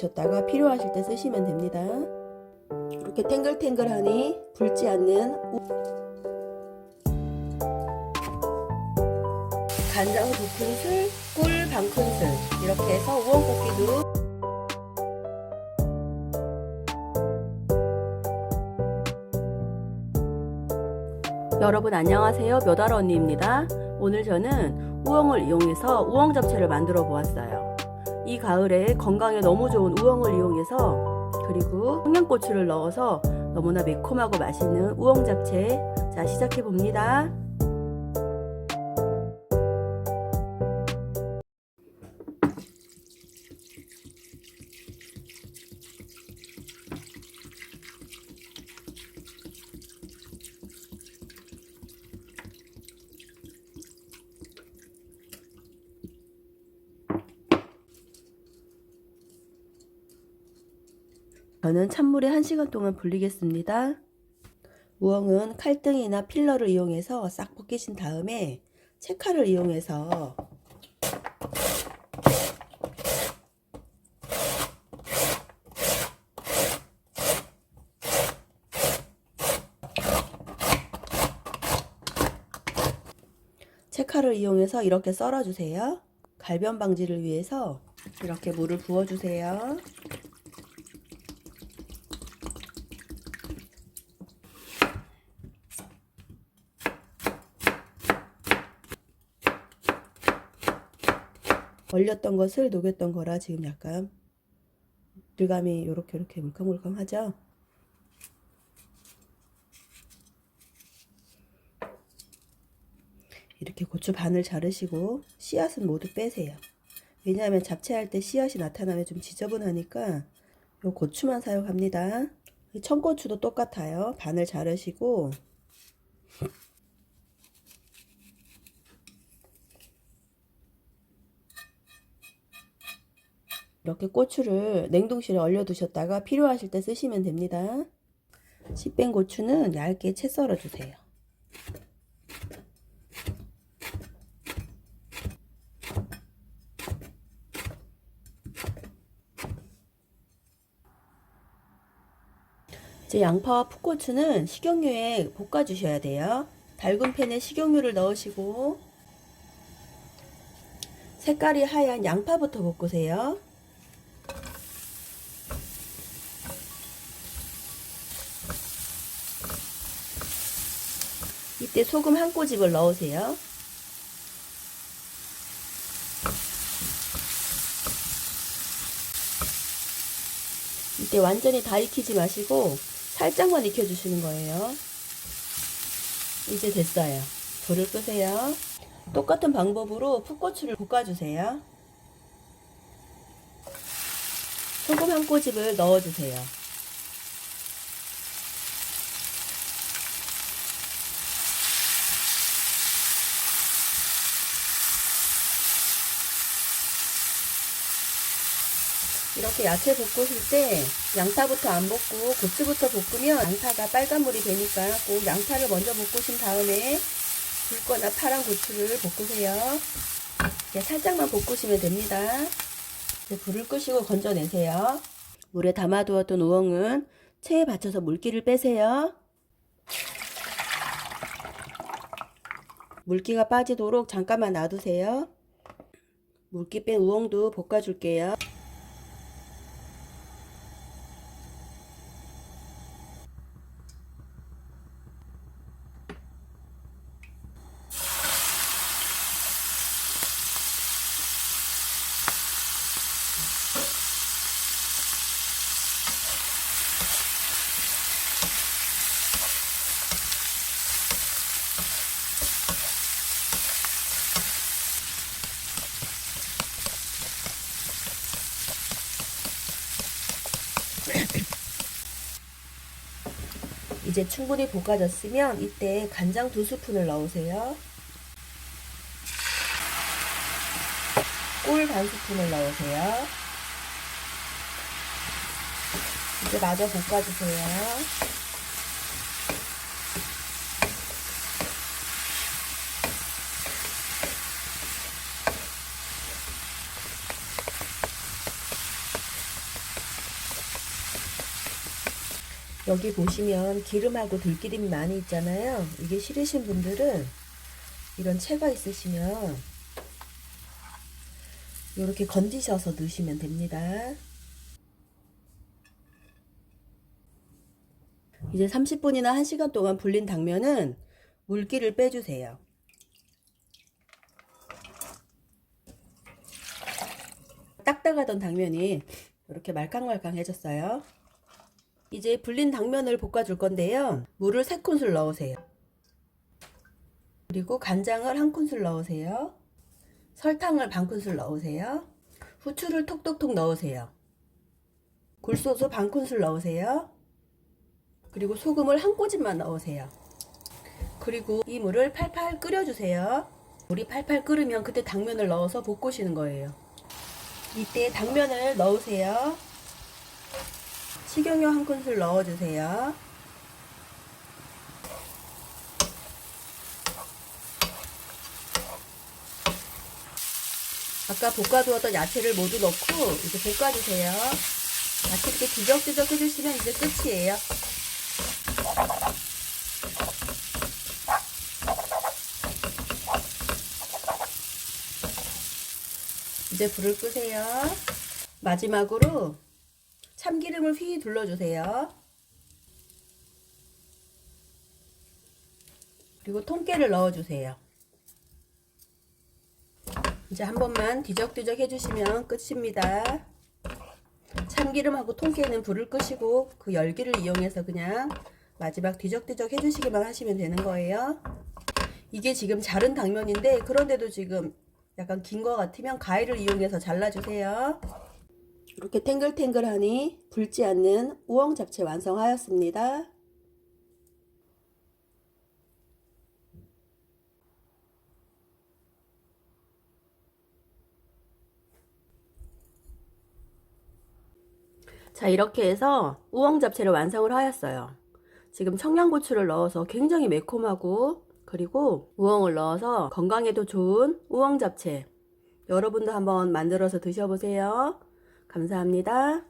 얼려두셨다가 필요하실 때 쓰시면 됩니다. 이렇게 탱글탱글하니 불지 않는 우- 간장 두 큰술, 꿀 반 큰술. 이렇게 해서 우엉볶이도 여러분 안녕하세요. 묘다라 언니입니다. 오늘 저는 우엉을 이용해서 우엉 잡채를 만들어 보았어요 이 가을에 건강에 너무 좋은 우엉을 이용해서 그리고 청양고추를 넣어서 너무나 매콤하고 맛있는 우엉 잡채 자 시작해 봅니다 저는 찬물에 1시간 동안 불리겠습니다. 우엉은 칼등이나 필러를 이용해서 싹 벗기신 다음에 채칼을 이용해서 채칼을 이용해서 이렇게 썰어주세요. 갈변 방지를 위해서 이렇게 물을 부어주세요. 얼렸던 것을 녹였던 거라 지금 약간 질감이 요렇게 이렇게 물컹물컹하죠? 이렇게 고추 반을 자르시고 씨앗은 모두 빼세요. 왜냐하면 잡채할 때 씨앗이 나타나면 좀 지저분하니까 요 고추만 사용합니다. 이 청고추도 똑같아요. 반을 자르시고 이렇게 고추를 냉동실에 얼려 두셨다가 필요하실 때 쓰시면 됩니다. 씨 뺀 고추는 얇게 채 썰어 주세요. 이제 양파와 풋고추는 식용유에 볶아 주셔야 돼요. 달군 팬에 식용유를 넣으시고 색깔이 하얀 양파부터 볶으세요. 이때 소금 한 꼬집을 넣으세요. 이때 완전히 다 익히지 마시고 살짝만 익혀주시는 거예요. 이제 됐어요. 불을 끄세요. 똑같은 방법으로 풋고추를 볶아주세요. 소금 한 꼬집을 넣어주세요. 이렇게 야채 볶으실 때 양파부터 안 볶고 고추부터 볶으면 양파가 빨간물이 되니까 꼭 양파를 먼저 볶으신 다음에 굵거나 파란 고추를 볶으세요. 살짝만 볶으시면 됩니다. 불을 끄시고 건져내세요. 물에 담아두었던 우엉은 체에 받쳐서 물기를 빼세요. 물기가 빠지도록 잠깐만 놔두세요. 물기 뺀 우엉도 볶아줄게요. 이제 충분히 볶아졌으면 이때 간장 두 스푼을 넣으세요. 꿀 반 스푼을 넣으세요. 이제 마저 볶아주세요. 여기 보시면 기름하고 들기름이 많이 있잖아요. 이게 싫으신 분들은 이런 채가 있으시면 이렇게 건지셔서 넣으시면 됩니다. 이제 30분이나 1시간 동안 불린 당면은 물기를 빼주세요. 딱딱하던 당면이 이렇게 말캉말캉해졌어요. 이제 불린 당면을 볶아줄 건데요. 물을 3큰술 넣으세요. 그리고 간장을 1큰술 넣으세요. 설탕을 반큰술 넣으세요. 후추를 톡톡톡 넣으세요. 굴소스 반큰술 넣으세요. 그리고 소금을 한 꼬집만 넣으세요. 그리고 이 물을 팔팔 끓여주세요. 물이 팔팔 끓으면 그때 당면을 넣어서 볶으시는 거예요. 이때 당면을 넣으세요. 식용유 한 큰술 넣어주세요. 아까 볶아두었던 야채를 모두 넣고 이제 볶아주세요. 야채 이렇게 뒤적뒤적 해주시면 이제 끝이에요. 이제 불을 끄세요. 마지막으로 참기름을 휘 둘러주세요. 그리고 통깨를 넣어주세요. 이제 한 번만 뒤적뒤적 해주시면 끝입니다. 참기름하고 통깨는 불을 끄시고 그 열기를 이용해서 그냥 마지막 뒤적뒤적 해주시기만 하시면 되는 거예요. 이게 지금 자른 당면인데 그런데도 지금 약간 긴 거 같으면 가위를 이용해서 잘라주세요. 이렇게 탱글탱글하니 붉지 않는 우엉 잡채 완성하였습니다. 자 이렇게 해서 우엉 잡채를 완성을 하였어요. 지금 청양고추를 넣어서 굉장히 매콤하고 그리고 우엉을 넣어서 건강에도 좋은 우엉 잡채 여러분도 한번 만들어서 드셔보세요. 감사합니다.